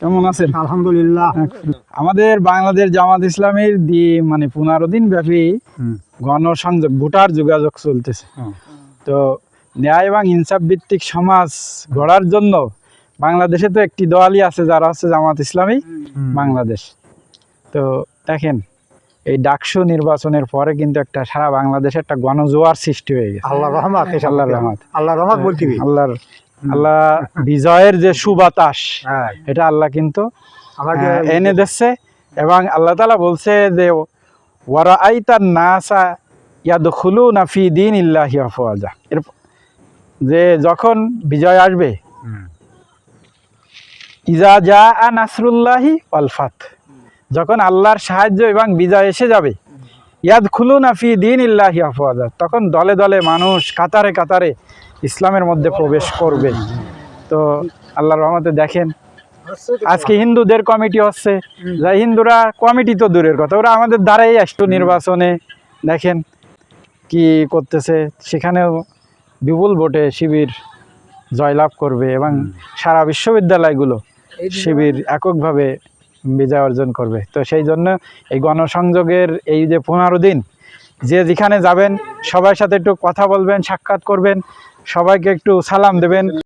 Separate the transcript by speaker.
Speaker 1: কেমন আছেন?
Speaker 2: আলহামদুলিল্লাহ।
Speaker 1: আমাদের বাংলাদেশ জামাত ইসলামীর মানে পনেরো দিন ব্যাপী গণসংযোগ ভোটার যোগাযোগ চলতেছে। তো ন্যায় এবং ইনসাফ ভিত্তিক সমাজ গড়ার জন্য বাংলাদেশে তো একটি দলই আছে যারা হচ্ছে জামাত ইসলামী বাংলাদেশ। তো দেখেন এই ডাকসু নির্বাচনের পরে কিন্তু একটা সারা বাংলাদেশে একটা গণজোয়ার সৃষ্টি হয়ে গেছে।
Speaker 2: আল্লাহ রহমত
Speaker 1: আল্লাহর রহমত।
Speaker 2: আল্লাহ রহমত
Speaker 1: আল্লাহর আল্লাহ বিজয়ের যে সুবাতাস
Speaker 2: হ্যাঁ।
Speaker 1: এটা আল্লাহ কিন্তু
Speaker 2: আমাকে
Speaker 1: এনে দিচ্ছে এবং আল্লাহ তালা বলছে যে ওয়ারা আইতার নাসা ইয়াদখুলু না ফি দিন ইল্লাহি আফওয়াজা। এর যে যখন বিজয় আসবে। ইজা যা আ নাসরুল্লাহি আলফাত যখন আল্লাহর সাহায্য এবং বিজয় এসে যাবে ইয়াদ খুলু না ফি দিন ইল্লাহি আফওয়াজা। তখন দলে দলে মানুষ কাতারে কাতারে ইসলামের মধ্যে প্রবেশ করবে। তো আল্লাহর রহমতে দেখেন আজকে হিন্দুদের কমিটি হচ্ছে যা হিন্দুরা কমিটি তো দূরের কথা ওরা আমাদের দ্বারাই আসতো নির্বাচনে। দেখেন কি করতেছে সেখানেও বিপুল ভোটে শিবির জয়লাভ করবে এবং সারা বিশ্ববিদ্যালয়গুলো শিবির এককভাবে বিজয় অর্জন করবে। তো সেই জন্য এই গণসংযোগের এই যে পনেরো দিন, যে যেখানে যাবেন, সবার সাথে একটু কথা বলবেন, সাক্ষাৎ করবেন, সবাইকে একটু সালাম দেবেন।